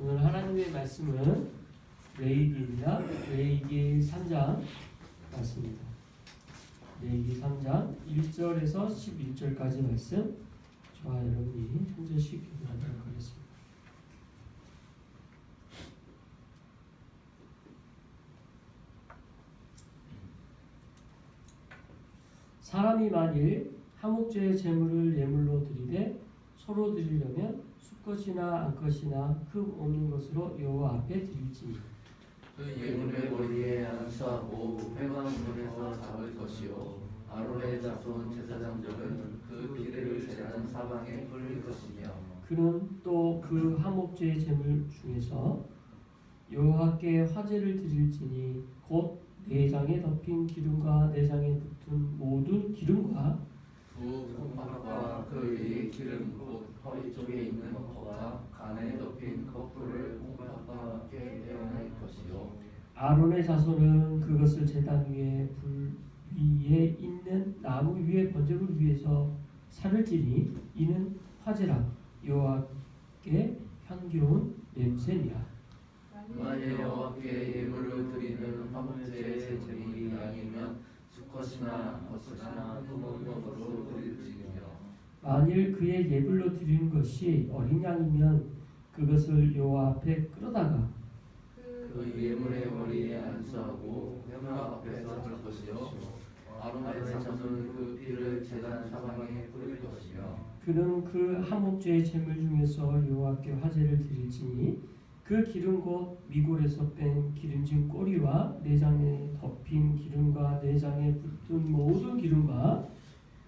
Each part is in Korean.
오늘 하나님의 말씀은 레이기입니다. 레이기 3장 말씀입니다. 레이기 3장 1절에서 11절까지 말씀 저와 여러분이 한 절씩 교도하도록 하겠습니다. 사람이 만일 하목제의 제물을 예물로 드리되 서로 드리려면 수컷이나 암컷이나 흠 없는 것으로 여호와 앞에 드릴지니 그 예물의 머리에 안수하고 회관문에서 잡을 것이요. 아론의 자손 제사장들은 그 피를 제단 사방에 뿌릴 것이며. 그는 또그 하목제의 제물 중에서 여호와께 화제를 드릴지니 곧 내장에 덮인 기름과 내장에 붙은 두 콩팥과 그 위에 기름 곧 허리 쪽에 있는 허가 간에 덮인 커플을 콩팥과 함께 떼어낼 것이요. 아론의 자손은 그것을 제단 위에 불 위에 있는 나무 위에 번제물 위에서 살을 찌니 이는 화제라. 여호와께 향기로운 냄새니라. 만일 여호와께 예물을 드리는 화목제의 제물이 아니면 수컷이나 거짓이나 흠없는 것으로 드릴지며 만일 그의 예불로 드리는 것이 어린 양이면 그것을 여호와 앞에 끌어다가 그 예물의 머리에 안수하고 회막 앞에서 할 것이요. 아론의 자손은 그 피를 제단 사방에 뿌릴 것이며 그는 그 한목제의 제물 중에서 여호와께 화제를 드릴지니 그 기름 곧 미골에서 뺀 기름진 꼬리와 내장에 덮인 기름과 내장에 붙은 모든 기름과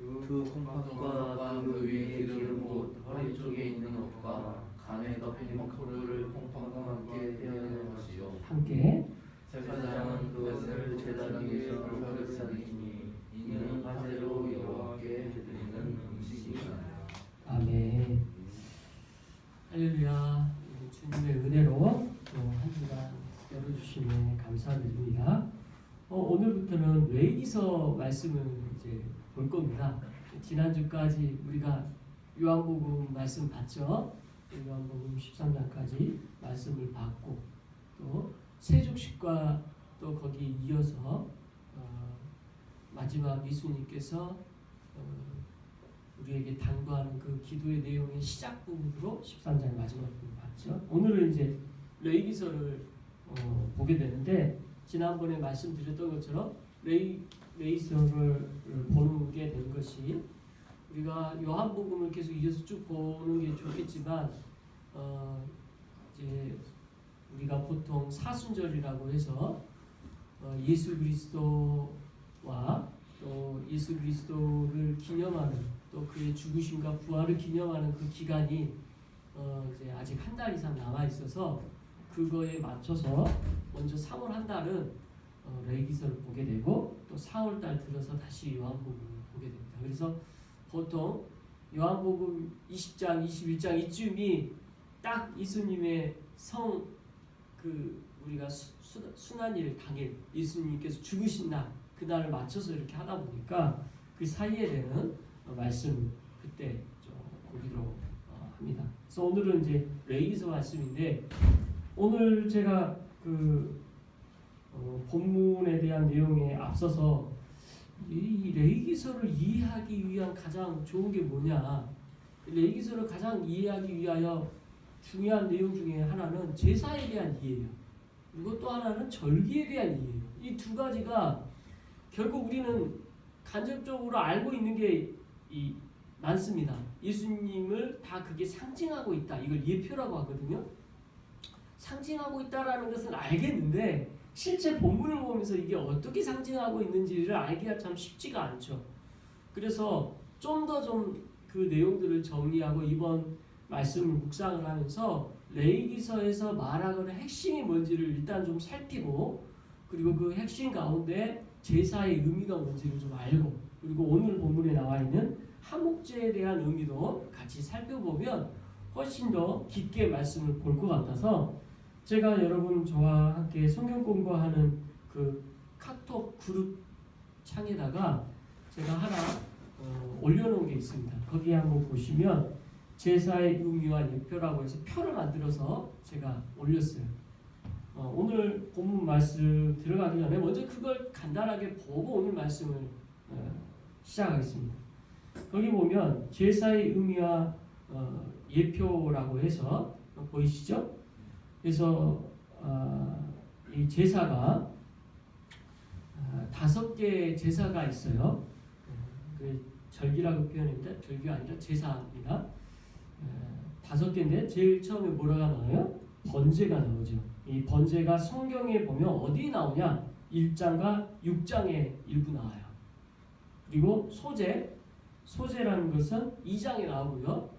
그 콩팥과 그 위에 기름 곧 허리 쪽에 있는 것과 간에 덮인 콩풀을 콩팥과 함께 떼어낼 것이요. 함께? 제사장은 그것을 제단 위에 불화를 쌓이니 이는 화제로 여호와께 드리는 음식이라. 아멘. 할렐루야. 주님의 은혜로 또한 주간 열어주심에 감사드립니다. 어, 오늘부터는 레이기서 말씀을 이제 볼 겁니다 지난주까지 우리가 요한복음 말씀 봤죠 요한복음 13장까지 말씀을 받고 또 세족식과 또 거기 이어서 어, 마지막 예수님께서 어, 우리에게 당부하는 그 기도의 내용의 시작 부분으로 13장 마지막 부분 봤죠. 오늘은 이제 레이기서를 어, 보게 되는데 지난번에 말씀드렸던 것처럼 레이 레이서를 보는 게된 것이 우리가 요한복음을 계속 이어서 쭉 보는 게 좋겠지만 어, 이제 우리가 보통 사순절이라고 해서 어, 예수 그리스도와 또 예수 그리스도를 기념하는 또 그의 죽으심과 부활을 기념하는 그 기간이 어, 이제 아직 한 달 이상 남아 있어서 그거에 맞춰서 먼저 3월 한 달은 어, 레이기서를 보게 되고 또 4월 달 들어서 다시 요한복음을 보게 됩니다. 그래서 보통 요한복음 20장, 21장 이쯤이 딱 예수님의 성 그 우리가 순환일 당일 예수님께서 죽으신 날 그날을 맞춰서 이렇게 하다 보니까 그 사이에 되는 어, 말씀 그때 좀 보기로 어, 합니다. 그래서 오늘은 이제 레이기서 말씀인데 오늘 제가 그 어, 본문에 대한 내용에 앞서서 이 레이기서를 이해하기 위한 가장 좋은 게 뭐냐? 레이기서를 가장 이해하기 위하여 중요한 내용 중에 하나는 제사에 대한 이해예요. 그리고 또 하나는 절기에 대한 이해예요. 이 두 가지가 결국 우리는 간접적으로 알고 있는 게 이 많습니다. 예수님을 다 그게 상징하고 있다. 이걸 예표라고 하거든요. 상징하고 있다라는 것은 알겠는데 실제 본문을 보면서 이게 어떻게 상징하고 있는지를 알기가 참 쉽지가 않죠. 그래서 좀 더 좀 그 내용들을 정리하고 이번 말씀을 묵상을 하면서 레이기서에서 말하는 핵심이 뭔지를 일단 좀 살피고 그리고 그 핵심 가운데 제사의 의미가 뭔지를 좀 알고 그리고 오늘 본문에 나와 있는 하목제에 대한 의미도 같이 살펴보면 훨씬 더 깊게 말씀을 볼 것 같아서 제가 여러분 저와 함께 성경 공부하는 그 카톡 그룹 창에다가 제가 하나 어, 올려놓은 게 있습니다. 거기 한번 보시면 제사의 의미와 예표라고 해서 표를 만들어서 제가 올렸어요. 어, 오늘 본문 말씀 들어가기 전에 먼저 그걸 간단하게 보고 오늘 말씀을 어, 시작하겠습니다. 거기 보면 제사의 의미와 어, 예표라고 해서 어, 보이시죠? 그래서 어, 이 제사가 아, 다섯 개 제사가 있어요. 그 절기라고 표현합니다. 절기가 아니라 제사입니다. 어, 다섯 개인데 제일 처음에 뭐라가 나와요? 번제가 나오죠. 이 번제가 성경에 보면 어디 나오냐? 1장과 6장에 일부 나와요. 그리고 소제, 소제라는 것은 2장에 나오고요.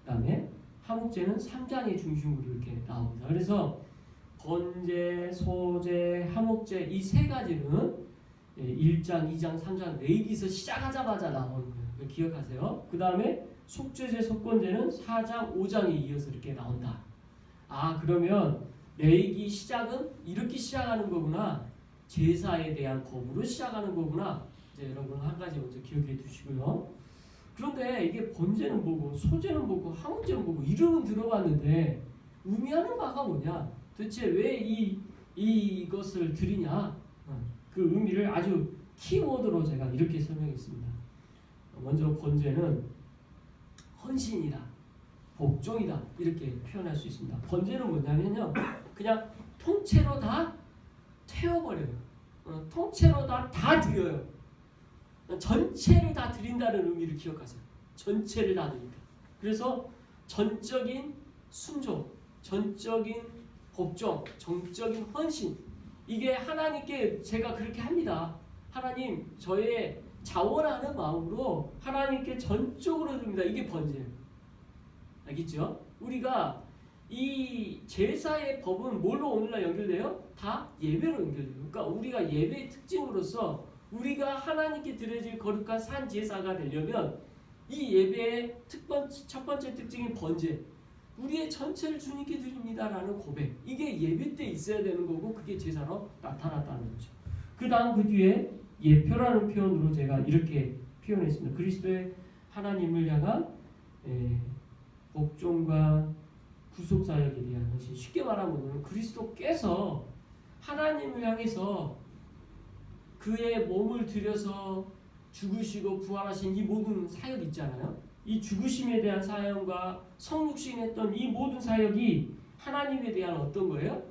그 다음에 하목제는 3장의 중심으로 이렇게 나옵니다. 그래서 번제, 소제, 하목제 이 세 가지는 1장, 2장, 3장 레이기서 시작하자마자 나오는 거예요. 기억하세요. 그 다음에 속죄제, 속건제는 4장, 5장에 이어서 이렇게 나온다. 아 그러면 레이기 시작은 이렇게 시작하는 거구나. 제사에 대한 법으로 시작하는 거구나. 이제 여러분 한 가지 먼저 기억해 두시고요. 그런데 이게 번제는 뭐고 소제는 뭐고 하목제는 뭐고 이름은 들어봤는데 의미하는 바가 뭐냐? 도대체 왜 이 이것을 드리냐? 어, 그 의미를 아주 키워드로 제가 이렇게 설명했습니다. 먼저 번제는 헌신이다, 복종이다 이렇게 표현할 수 있습니다. 번제는 뭐냐면요, 그냥 통째로 다 태워버려요. 어, 통째로 다 다 드려요. 전체를 다 드린다는 의미를 기억하세요. 전체를 다 드린다. 그래서 전적인 순종, 전적인 복종, 정적인 헌신 이게 하나님께 제가 그렇게 합니다. 하나님 저의 자원하는 마음으로 하나님께 전적으로 드립니다. 이게 번제예요. 알겠죠? 우리가 이 제사의 법은 뭘로 오늘날 연결돼요? 다 예배로 연결돼요. 그러니까 우리가 예배의 특징으로서 우리가 하나님께 드려질 거룩한 산 제사가 되려면 이 예배의 특번 첫 번째 특징이 번제. 우리의 전체를 주님께 드립니다라는 고백. 이게 예배 때 있어야 되는 거고 그게 제사로 나타났다는 거죠. 그 다음 그 뒤에 예표라는 표현으로 제가 이렇게 표현했습니다. 그리스도의 하나님을 향한 에, 복종과 구속 사역에 대한 것이 쉽게 말하면 그리스도께서 하나님을 향해서 그의 몸을 들여서 죽으시고 부활하신 이 모든 사역 있잖아요. 이 죽으심에 대한 사역과 성육신했던 이 모든 사역이 하나님에 대한 어떤 거예요?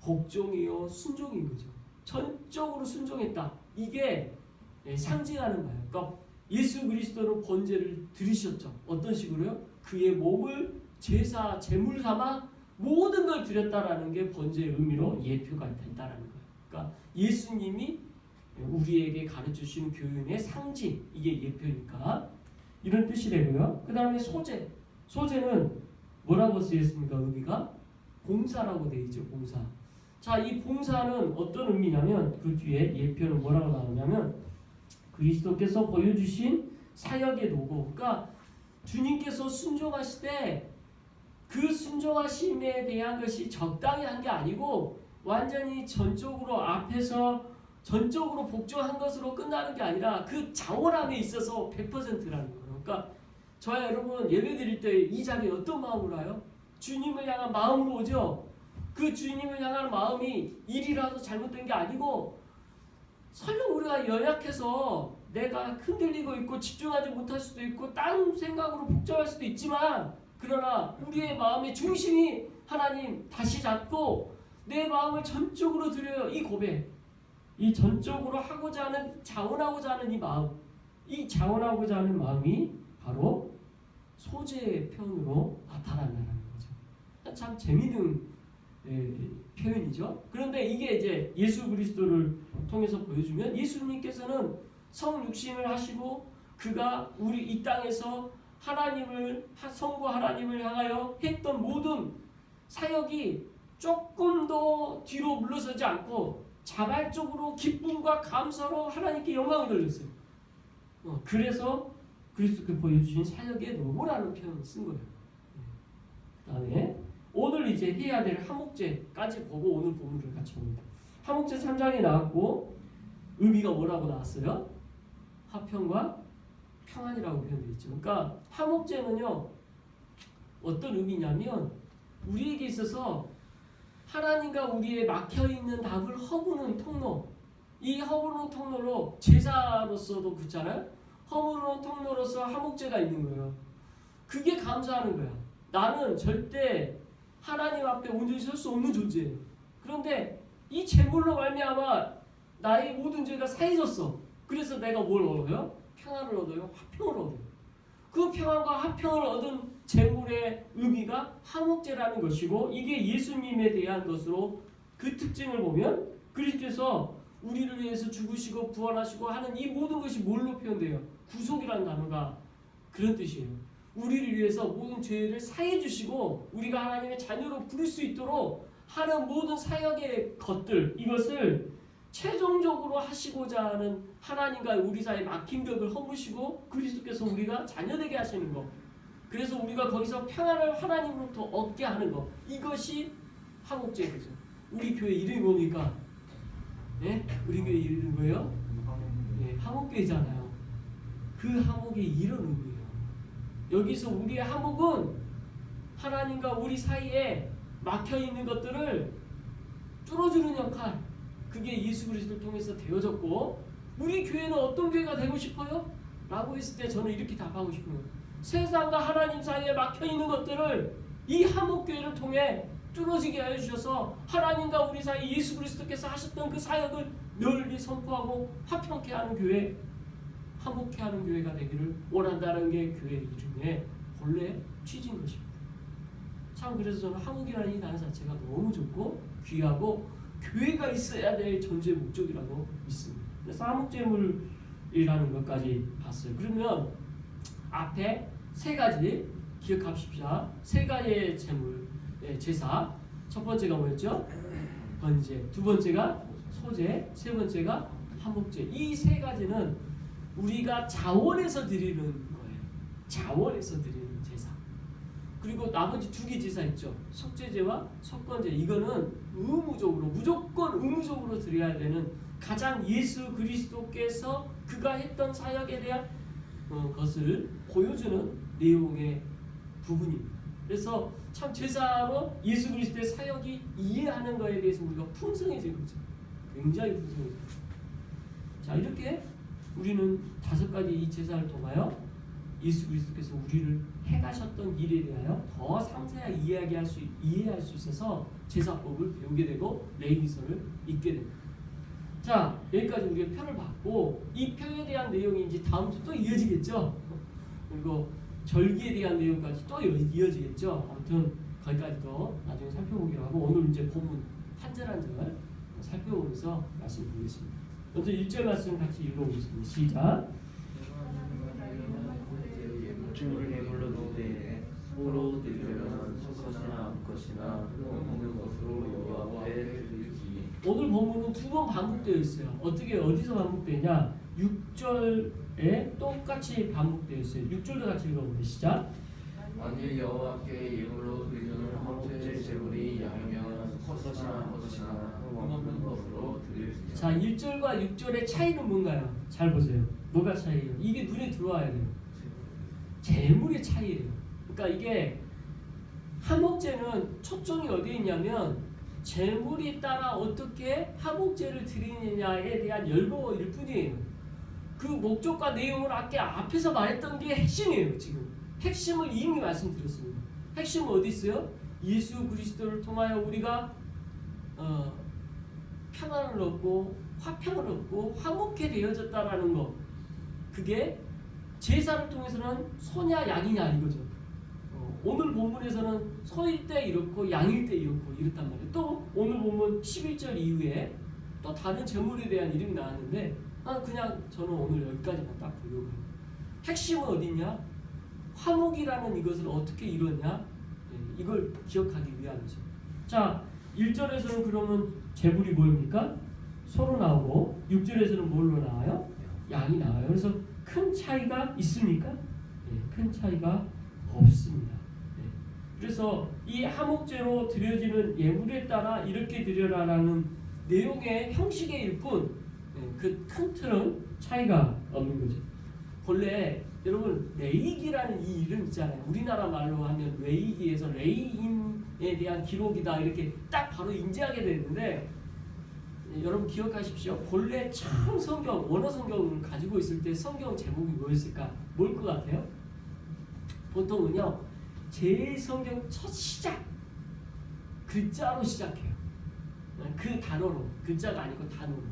복종이요 순종인 거죠. 전적으로 순종했다. 이게 예, 상징하는 거예요. 그러니까 예수 그리스도는 번제를 들으셨죠. 어떤 식으로요? 그의 몸을 제사 제물 삼아 모든 걸 드렸다라는 게 번제의 의미로 예표가 된다라는 거예요. 그러니까 예수님이 우리에게 가르쳐 주신 교훈의 상징 이게 예표니까 이런 뜻이 되고요. 그 다음에 소재 소재는 뭐라고 쓰였습니까? 의미가 봉사라고 되어 있죠. 봉사. 자, 이 봉사는 어떤 의미냐면 그 뒤에 예표는 뭐라고 나오냐면 그리스도께서 보여주신 사역의 도구. 그러니까 주님께서 순종하실 때 그 순종하심에 대한 것이 적당히 한 게 아니고 완전히 전적으로 앞에서 전적으로 복종한 것으로 끝나는 게 아니라 그 자원함에 있어서 100%라는 거예요. 그러니까 저와 여러분 예배 드릴 때 이 자리에 어떤 마음으로 와요? 주님을 향한 마음으로 오죠. 그 주님을 향하는 마음이 일이라도 잘못된 게 아니고 설령 우리가 연약해서 내가 흔들리고 있고 집중하지 못할 수도 있고 딴 생각으로 복잡할 수도 있지만 그러나 우리의 마음의 중심이 하나님 다시 잡고 내 마음을 전적으로 드려요 이 고백 이 전적으로 하고자 하는 자원하고자 하는 이 마음 이 자원하고자 하는 마음이 바로 소재의 표현으로 나타난다는 거죠 참 재미있는 예, 표현이죠. 그런데 이게 이제 예수 그리스도를 통해서 보여주면 예수님께서는 성육신을 하시고 그가 우리 이 땅에서 하나님을 성부 하나님을 향하여 했던 모든 사역이 조금 더 뒤로 물러서지 않고 자발적으로 기쁨과 감사로 하나님께 영광을 돌렸어요. 어, 그래서 그리스도께 보여주신 사역의 노고라는 표현을 쓴 거예요. 그 다음에 오늘 이제 해야 될 하목제까지 보고 오늘 본문을 같이 봅니다. 하목제 3장에 나왔고 의미가 뭐라고 나왔어요? 화평과 평안이라고 표현되어 있죠. 그러니까 하목제는요 어떤 의미냐면 우리에게 있어서 하나님과 우리의 막혀 있는 답을 허무는 통로. 이 허무는 통로로 제사로서도 그렇잖아요. 허무는 통로로서 하목제가 있는 거예요. 그게 감사하는 거야. 나는 절대 하나님 앞에 온전히 설 수 없는 존재예요. 그런데 이 제물로 말미암아 나의 모든 죄가 사해졌어. 그래서 내가 뭘 얻어요? 평안을 얻어요. 화평을 얻어요. 그 평안과 화평을 얻은 제물의 의미가 화목제라는 것이고 이게 예수님에 대한 것으로 그 특징을 보면 그리스도에서 우리를 위해서 죽으시고 부활하시고 하는 이 모든 것이 뭘로 표현돼요? 구속이라는 단어가 그런 뜻이에요. 우리를 위해서 모든 죄를 사해 주시고 우리가 하나님의 자녀로 부를 수 있도록 하는 모든 사역의 것들 이것을 최종적으로 하시고자 하는 하나님과 우리 사이 막힌 벽을 허무시고 그리스도께서 우리가 자녀되게 하시는 것. 그래서 우리가 거기서 평안을 하나님으로부터 얻게 하는 것. 이것이 화목제거죠. 우리 교회 이름이 뭡니까? 예? 우리 교회 이름이 뭐예요? 예, 화목교회잖아요. 그 화목이 이런 의미예요. 여기서 우리의 화목은 하나님과 우리 사이에 막혀 있는 것들을 뚫어주는 역할. 그게 예수 그리스도를 통해서 되어졌고 우리 교회는 어떤 교회가 되고 싶어요? 라고 했을 때 저는 이렇게 답하고 싶어요. 세상과 하나님 사이에 막혀 있는 것들을 이 화목교회를 통해 뚫어지게 하여 주셔서 하나님과 우리 사이 예수 그리스도께서 하셨던 그 사역을 널리 선포하고 화평케 하는 교회, 화목케 하는 교회가 되기를 원한다는 게 교회 이름의 본래 취지인 것입니다. 참 그래서 저는 한국이라는 이 단어 자체가 너무 좋고 귀하고 교회가 있어야 될 존재 목적이라고 믿습니다. 그래서 한국제물이라는 것까지 봤어요. 그러면 앞에 세 가지 기억합시다. 세 가지의 제물, 예, 제사. 첫 번째가 뭐였죠? 번제. 두 번째가 소제. 세 번째가 한목제. 이 세 가지는 우리가 자원에서 드리는 거예요. 자원에서 드리는 제사. 그리고 나머지 두 개 제사 있죠. 속죄제와 속건제. 이거는 의무적으로 무조건 의무적으로 드려야 되는 가장 예수 그리스도께서 그가 했던 사역에 대한 어, 것을 보여주는 내용의 부분입니다. 그래서 참 제사로 예수 그리스도의 사역이 이해하는 것에 대해서 우리가 풍성해진 거죠. 굉장히 풍성해져. 자 이렇게 우리는 다섯 가지 이 제사를 통하여 예수 그리스도께서 우리를 해가셨던 일에 대하여 더 상세하게 이야기할 수 이해할 수 있어서 제사법을 배우게 되고 레이기서를 읽게 됩니다. 자 여기까지 우리가 표를 봤고 이 표에 대한 내용이 이제 다음 주 또 이어지겠죠. 그리고 절기에 대한 내용까지 또 이어- 이어지겠죠. 아무튼 거기까지도 나중에 살펴보기로 하고 오늘 이제 본문 한 절 한 절 살펴보면서 말씀 드리겠습니다. 먼저 1절 말씀 같이 읽어보겠습니다. 시작. 암것이나 먹는 것으로 오늘 본문은 두 번 반복되어 있어요. 어떻게 어디서 반복되냐? 6절에 똑같이 반복되어 있어요. 6절도 같이 읽어보세요. 시작. 만일 여호와께 예물로 드리는 화목제 제물이 양이면 소것이나 것이나 먹는 것으로 드릴지니라 자, 1절과 6절의 차이는 뭔가요? 잘 보세요. 뭐가 차이예요? 이게 눈에 들어와야 돼요. 재물의 차이예요. 그러니까 이게 화목제는 초점이 어디에 있냐면 재물이 따라 어떻게 화목제를 드리느냐에 대한 열거일 뿐이에요. 그 목적과 내용을 아까 앞에서 말했던 게 핵심이에요. 지금 핵심을 이미 말씀드렸습니다. 핵심은 어디 있어요? 예수 그리스도를 통하여 우리가 어, 평안을 얻고 화평을 얻고 화목해 되어졌다라는 것. 그게 제사를 통해서는 소냐 양이냐 이거죠. 어, 오늘 본문에서는 소일 때 이렇고 양일 때 이렇고 이렇단 말이에요. 또 오늘 본문 11절 이후에 또 다른 제물에 대한 이름이 나왔는데 아 그냥 저는 오늘 여기까지만 딱 보려고 해요. 핵심은 어디냐? 화목이라는 이것을 어떻게 이루었냐? 예, 이걸 기억하기 위함이죠. 자, 1절에서는 그러면 제물이 뭐입니까? 소로 나오고 6절에서는 뭘로 나와요? 양이 나와요. 그래서 큰 차이가 있습니까? 예, 큰 차이가 없습니다. 예. 그래서 이 하목제로 드려지는 예물에 따라 이렇게 드려라라는 내용의 형식의 일뿐 그 큰 틀은 차이가 없는 거죠. 본래 여러분 레이기라는 이 이름 있잖아요. 우리나라 말로 하면 레이기에서 레이인에 대한 기록이다 이렇게 딱 바로 인지하게 되는데 여러분 기억하십시오. 본래 처음 성경 원어 성경을 가지고 있을 때 성경 제목이 뭐였을까? 뭘 것 같아요? 보통은요 제일 성경 첫 시작 글자로 시작해요. 그 단어로 글자가 아니고 단어로.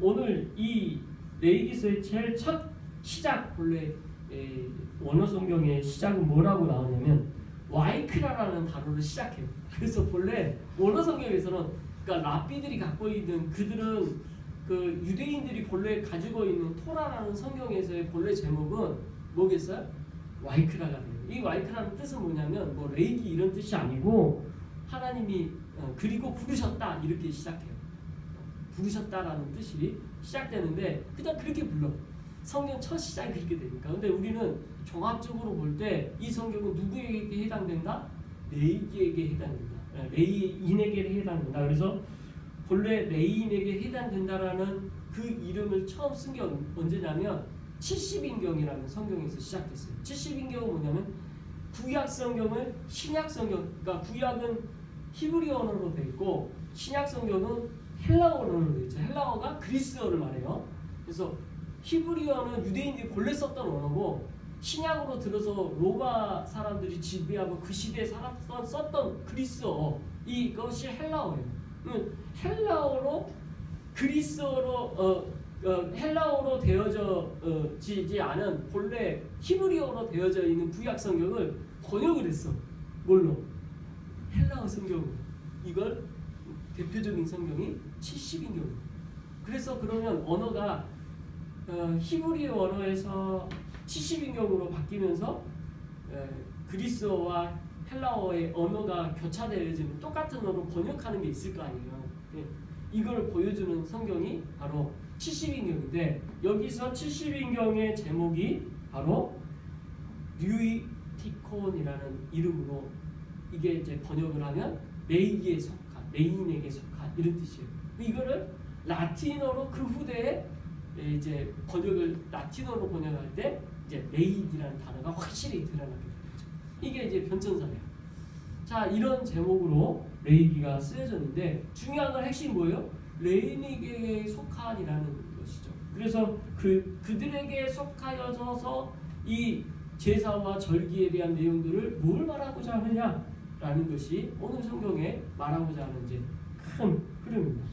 오늘 이 레이기서의 제일 첫 시작 본래 에, 원어 성경의 시작은 뭐라고 나오냐면 와이크라라는 단어로 시작해요. 그래서 본래 원어 성경에서는 그러니까 랍비들이 갖고 있는 그들은 그 유대인들이 본래 가지고 있는 토라라는 성경에서의 본래 제목은 뭐겠어요? 와이크라가 돼요. 이 와이크라는 뜻은 뭐냐면 뭐 레이기 이런 뜻이 아니고 하나님이 어, 그리고 부르셨다 이렇게 시작해요. 부르셨다라는 뜻이 시작되는데 그냥 그렇게 불러. 성경 첫 시작이 그렇게 되니까. 근데 우리는 종합적으로 볼 때 이 성경은 누구에게 해당된다? 레이기에게 해당된다. 예, 레이인에게 해당된다. 그래서 본래 레이인에게 해당된다라는 그 이름을 처음 쓴 게 언제냐면 70인경이라는 성경에서 시작됐어요. 70인경은 뭐냐면 구약 성경을 신약 성경, 그러니까 구약은 히브리 언어로 돼 있고 신약 성경은 헬라어 언어로 돼 있죠. 헬라어가 그리스어를 말해요. 그래서 히브리어는 유대인들이 본래 썼던 언어고 신약으로 들어서 로마 사람들이 지배하고 그 시대에 살았던 썼던 그리스어 이것이 헬라어예요. 음, 헬라어로 그리스어로 어, 어, 헬라어로 되어져 어, 않은 본래 히브리어로 되어져 있는 구약 성경을 번역을 했어. 뭘로? 헬라어 성경으로. 이걸 대표적 인 성경이 70인경. 그래서 그러면 언어가 어, 히브리 언어에서 70인경으로 바뀌면서 에, 그리스어와 헬라어의 언어가 교차되어지는 똑같은 언어로 번역하는 게 있을 거 아니에요. 예, 이걸 보여주는 성경이 바로 70인경인데 여기서 70인경의 제목이 바로 류이티콘이라는 이름으로 이게 이제 번역을 하면 레이기에 속한 레인에게 속한 이런 뜻이에요. 이거를 라틴어로 그 후대에 이제 번역을 라틴어로 번역할 때 이제 레인이라는 단어가 확실히 드러나게 되죠. 이게 이제 변천사예요. 자 이런 제목으로 레이기가 쓰여졌는데 중요한 건 핵심 뭐예요? 레인에게 속한이라는 것이죠. 그래서 그 그들에게 속하여져서 이 제사와 절기에 대한 내용들을 뭘 말하고자 하느냐 라는 것이 오늘 성경에 말하고자 하는 이제 큰 흐름입니다.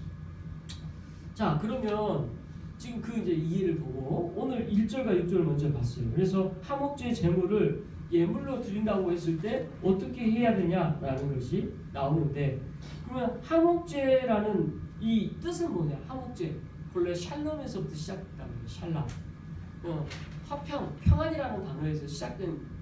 자 그러면 지금 그 이제 이해를 보고 오늘 1절과 6절을 먼저 봤어요. 그래서 하목제 제물을 예물로 드린다고 했을 때 어떻게 해야 되냐라는 것이 나오는데 그러면 하목제라는 이 뜻은 뭐냐? 하목제 본래 샬롬에서부터 시작됐다는 거예요. 샬람. 어, 화평, 평안이라는 단어에서 시작된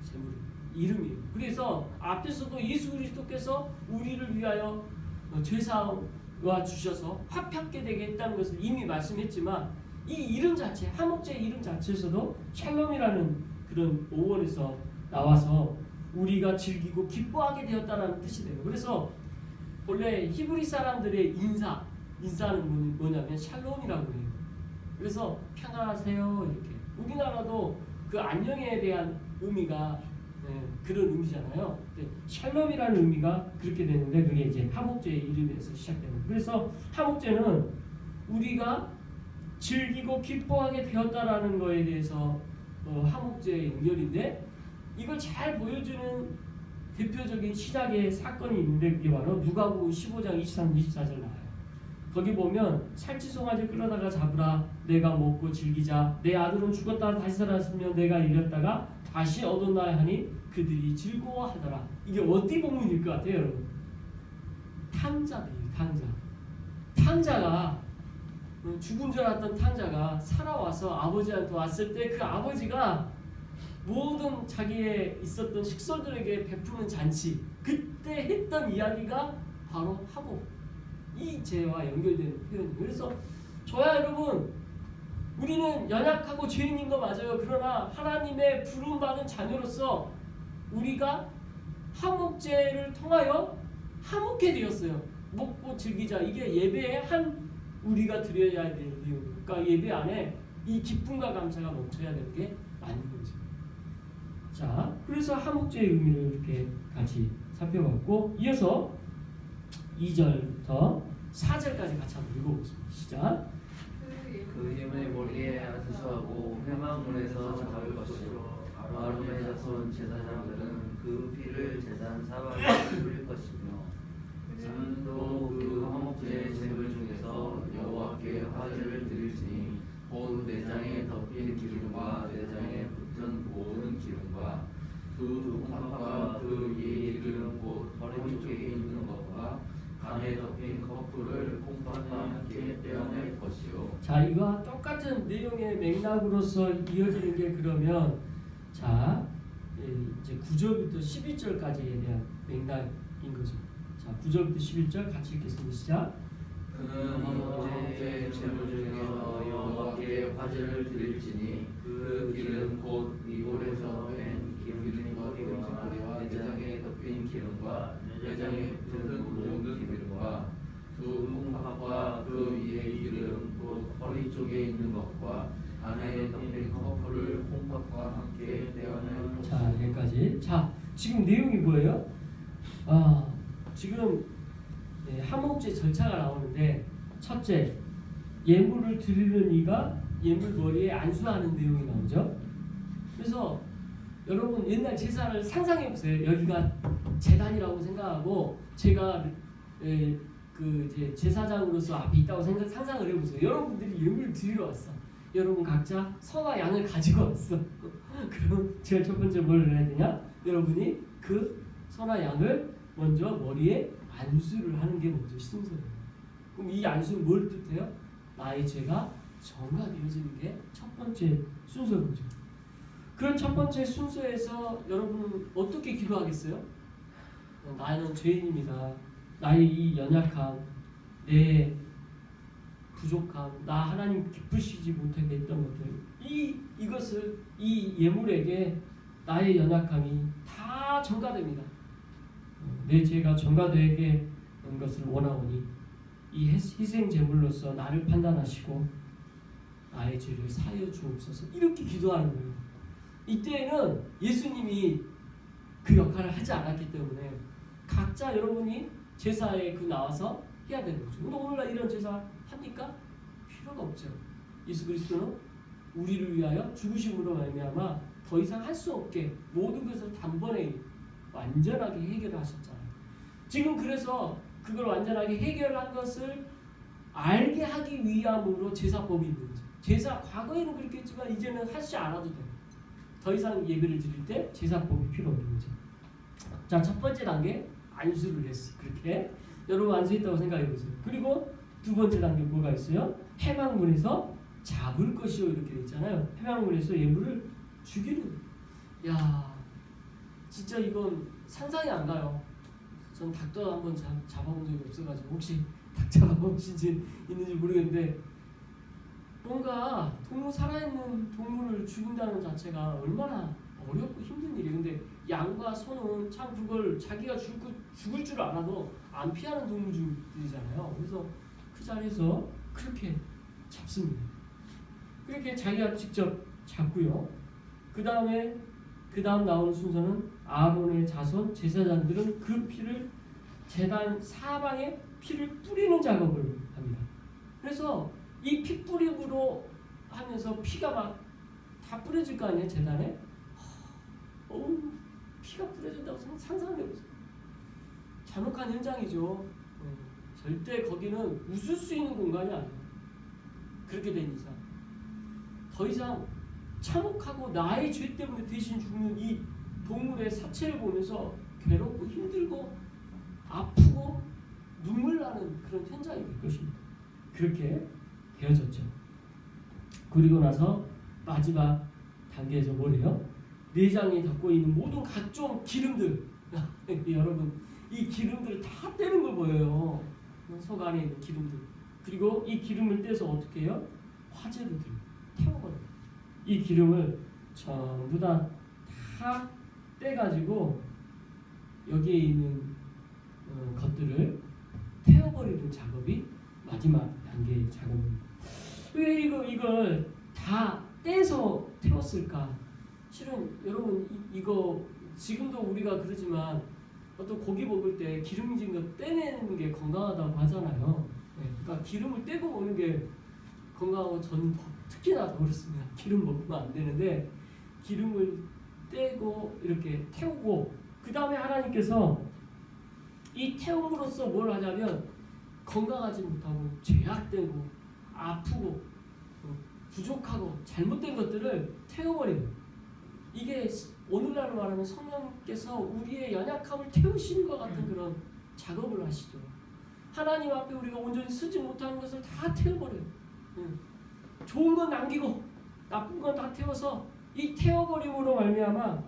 이름이에요. 그래서 앞에서도 예수 그리스도께서 우리를 위하여 어, 죄사와 주셔서 화평케 되게 했다는 것을 이미 말씀했지만 이 이름 자체, 하목제 이름 자체에서도 샬롬이라는 그런 오원에서 나와서 우리가 즐기고 기뻐하게 되었다라는 뜻이 돼요. 그래서 본래 히브리 사람들의 인사, 인사는 뭐냐면 샬롬이라고 해요. 그래서 평안하세요 이렇게. 우리나라도 그 안녕에 대한 의미가 네, 그런 의미잖아요. 샬롬이라는 의미가 그렇게 되는데 그게 이제 하목제의 이름에서. 거예요. 그래서 하목제는 우리가 즐기고 기뻐하게 되었다라는 거에 대해서 어, 하목제의 연결인데 이걸 잘 보여주는 대표적인 시작의 사건이 있는데 그게 바로 누가복음 15장 23, 24절 나와요. 거기 보면 살치 송아지 끌어다가 잡으라 내가 먹고 즐기자 내 아들은 죽었다 다시 살았으며 내가 이겼다가 다시 얻었나야 하니 그들이 즐거워하더라. 이게 어디 본문일 것 같아요 여러분? 탕자예요 탕자. 탕자가 어, 죽은 줄 알았던 탕자가 살아와서 아버지한테 왔을 때 그 아버지가 모든 자기의 있었던 식솔들에게 베푸는 잔치 그때 했던 이야기가 바로 하복 이 죄와 연결되는 표현이에요. 그래서 저야 여러분 우리는 연약하고 죄인인 거 맞아요. 그러나 하나님의 부름 받은 자녀로서 우리가 화목제를 통하여 화목해 되었어요. 먹고 즐기자 이게 예배의 한 우리가 드려야 될 내용. 그러니까 예배 안에 이 기쁨과 감사가 넘쳐야 되는 게 맞는 거죠. 자, 그래서 하목제의 의미를 이렇게 같이 살펴봤고 이어서 2절부터 4절까지 같이 한번 읽어보겠습니다. 시작. 그 힘을 머리에 안수하고 회막문에서 잡을 것이요 아론의 자손 제사장들은 그 피를 제단 사방에 뿌릴 것이며 저는 그 화목제의 제물 중에서 여호와께 화제를 드릴지니 곧 내장에 덮인 기름과 내장에 붙은 모든 기름과 그 홍합과 그 위에 기름 곧 허리 쪽에 있는 것과 간에 덮인 커플을 콩팥과 함께 떼어낼 것이요 자, 이거 똑같은 내용의 맥락으로서 이어지는 게 그러면 자, 예, 이제 9절부터 11절까지에 대한 맥락인 거죠. 자, 9절부터 11절 같이 읽겠습니다. 시작. 그는 화목제 제물 중에서 여호와께 화제를 드릴지니 그 기름 곧 이골에서 뺀 기름과 기름과 내장에 덮인 기름과 내장에 붙은 모든 기름과 두 홍합과 그 위에 기름 곧 허리 쪽에 있는 것과 안에 덮인 커플을 홍합과 함께 것이다. 자, 여기까지. 자, 지금 내용이 뭐예요? 아, 지금 예, 하목제 절차가 나오는데 첫째, 예물을 드리는 이가 예물 머리에 안수하는 내용이 나오죠. 그래서 여러분 옛날 제사를 상상해 보세요. 여기가 재단이라고 생각하고 제가 예, 그 이제 제사장으로서 앞에 있다고 생각 상상을 해보세요. 여러분들이 예물을 드리러 왔어. 여러분 각자 서와 양을 가지고 왔어. 그럼 제가 첫 번째 뭘 해야 되냐? 여러분이 그 소나 양을 먼저 머리에 안수를 하는 게 먼저 순서예요. 그럼 이 안수는 뭘 뜻해요? 나의 죄가 정가되어지는 게 첫 번째 순서죠. 그런 첫 번째 순서에서 여러분은 어떻게 기도하겠어요? 어, 나는 죄인입니다. 나의 이 연약함, 내 부족함, 나 하나님 기쁘시지 못하게 했던 것들, 이 이것을 이 예물에게 나의 연약함이 다 전가됩니다. 어, 내 죄가 전가되게 된 것을 원하오니 이 희생 제물로서 나를 판단하시고 나의 죄를 사여 주옵소서 이렇게 기도하는 거예요. 이때에는 예수님이 그 역할을 하지 않았기 때문에 각자 여러분이 제사에 그 나와서 해야 되는 거죠. 근데 오늘날 이런 제사 합니까? 필요가 없죠. 예수 그리스도는 우리를 위하여 죽으심으로 말미암아 더 이상 할 수 없게 모든 것을 단번에 완전하게 해결하셨잖아요. 지금 그래서 그걸 완전하게 해결한 것을 알게 하기 위함으로 제사법이 있는 거죠. 제사 과거에는 그렇게 했지만 이제는 하지 않아도 돼요. 더 이상 예배를 드릴 때 제사법이 필요 없는 거죠. 자, 첫 번째 단계 안수를 했어. 그렇게 여러분 안수했다고 생각해 보세요. 그리고 두 번째 단계 뭐가 있어요? 해방문에서 잡을 것이요 이렇게 돼 있잖아요. 해방문에서 예물을 죽이는. 야, 진짜 이건 상상이 안 가요. 전 닭도 한번 잡, 잡아본 적이 없어가지고 혹시 닭 잡아보신 지 있는지 모르겠는데 뭔가 동물 살아있는 동물을 죽인다는 자체가 얼마나 어렵고 힘든 일이에요. 근데 양과 소는 참 그걸 자기가 죽을, 죽을 줄 알아도 안 피하는 동물들이잖아요. 그래서 그 자리에서 그렇게 잡습니다. 그렇게 자기가 직접 잡고요. 그 다음에 그 다음 나오는 순서는 아론의 자손 제사장들은 그 피를 제단 사방에 피를 뿌리는 작업을 이 피 뿌림으로 하면서 피가 막 다 뿌려질 거 아니에요 재단에? 어우 피가 뿌려진다고 상- 상상해보세요. 잔혹한 현장이죠. 어, 절대 거기는 웃을 수 있는 공간이 아니에요. 그렇게 된 이상. 더 이상 참혹하고 나의 죄 때문에 대신 죽는 이 동물의 사체를 보면서 괴롭고 힘들고 아프고 눈물 나는 그런 현장이 될 것입니다. 그렇게 되어졌죠. 그리고 나서 마지막 단계에서 뭐래요? 내장에 덮고 있는 모든 각종 기름들 여러분 이 기름들을 다 떼는 걸 보여요. 속 안에 있는 기름들. 그리고 이 기름을 떼서 어떻게 해요? 들여 태워버려요. 이 기름을 전부 다 다 떼가지고 여기에 있는 어, 것들을 태워버리는 작업이 마지막 단계의 작업입니다. 왜 이거 이걸 다 떼서 태웠을까? 실은 여러분 이, 이거 지금도 우리가 그러지만 어떤 고기 먹을 때 기름진 거 떼내는 게 건강하다고 하잖아요. 네, 그러니까 기름을 떼고 먹는 게 건강하고 저는 더 특히나 더 그렇습니다. 기름 먹으면 안 되는데 기름을 떼고 이렇게 태우고 그 다음에 하나님께서 이 태움으로써 뭘 하냐면 건강하지 못하고 죄악되고 아프고 어, 부족하고 잘못된 것들을 태워버리는 이게 오늘날로 말하면 성령께서 우리의 연약함을 태우시는 것 같은 그런 작업을 하시죠. 하나님 앞에 우리가 온전히 쓰지 못하는 것을 다 태워버려요. 응. 좋은 건 남기고 나쁜 건 다 태워서 이 태워버림으로 말미암아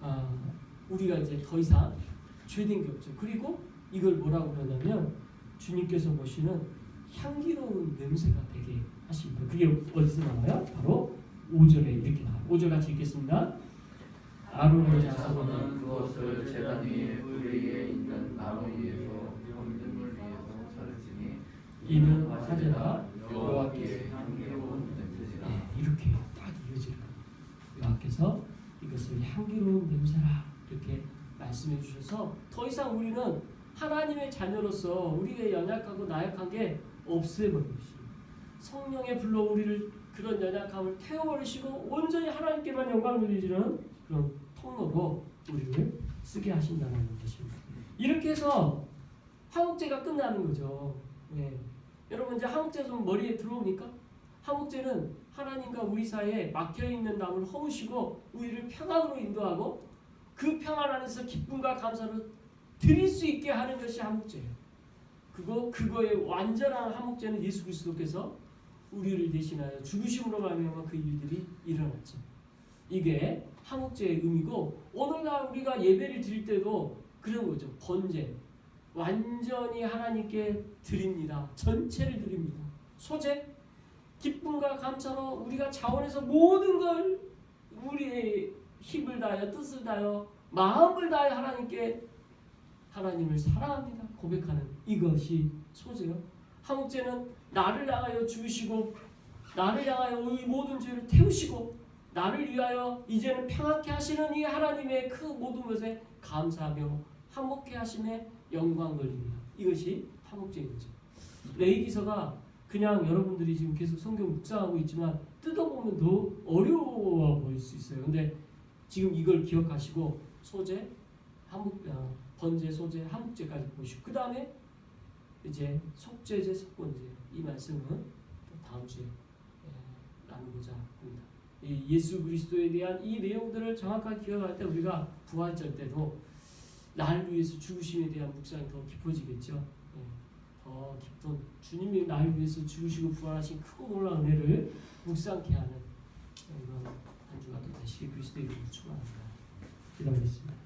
아, 우리가 이제 더 이상 죄된 게 없죠. 그리고 이걸 뭐라고 그러냐면 주님께서 보시는 향기로운 냄새가 되게 하십니다. 그게 어디서 나와요? 바로 5절에 이렇게 나와요. 5절 같이 읽겠습니다. 아론의 자손은 그것을 제단 위에 물 위에 있는 나무 위에서 번제물 위에서 차르지니 이는 하제라 여호와께 향기로운 냄새시라. 네, 이렇게 딱 이어져요. 여호와께서 이것을 향기로운 냄새라 이렇게 말씀해 주셔서 더 이상 우리는 하나님의 자녀로서 우리의 연약하고 나약한 게 없애버리시고 성령의 불로 우리를 그런 연약함을 태워버리시고 온전히 하나님께만 영광 돌리시는 그런 통로로 우리를 쓰게 하신다는 것입니다. 이렇게 해서 화목제가 끝나는 거죠. 네. 여러분 이제 화목제 좀 머리에 들어옵니까? 화목제는 하나님과 우리 사이에 막혀 있는 나무를 허무시고 우리를 평안으로 인도하고 그 평안 안에서 기쁨과 감사를 드릴 수 있게 하는 것이 화목제예요. 그거 그거의 완전한 화목제는 예수 그리스도께서 우리를 대신하여 죽으심으로 말미암아 그 일들이 일어났죠. 이게 화목제의 의미고 오늘날 우리가 예배를 드릴 때도 그런 거죠. 번제 완전히 하나님께 드립니다. 전체를 드립니다. 소재 기쁨과 감사로 우리가 자원해서 모든 걸 우리의 힘을 다하여 뜻을 다하여 마음을 다하여 하나님께 하나님을 사랑합니다 고백하는 이것이 소재요. 한국제는 나를 향하여 죽으시고 나를 향하여 이 모든 죄를 태우시고 나를 위하여 이제는 평안케 하시는 이 하나님의 그 모든 것에 감사하며 화목케 하심에 영광 돌립니다. 이것이 화목제인 거죠. 레이기서가 그냥 여러분들이 지금 계속 성경 묵상하고 있지만 뜯어보면 더 어려워 보일 수 있어요. 근데 지금 이걸 기억하시고 소재, 어, 번제, 소재, 한국제까지 보시고 그 다음에 이제 속죄제, 속건제 이 말씀은 또 다음 주에 예, 나누고자 합니다. 이 예수 그리스도에 대한 이 내용들을 정확하게 기억할 때 우리가 부활절 때도 나를 위해서 죽으심에 대한 묵상이 더 깊어지겠죠. 예, 더 깊은 주님이 나를 위해서 죽으시고 부활하신 크고 놀라운 은혜를 묵상케 하는 이런 한 주가 또 되시길 그리스도의 이름으로 축원합니다. 기도하겠습니다.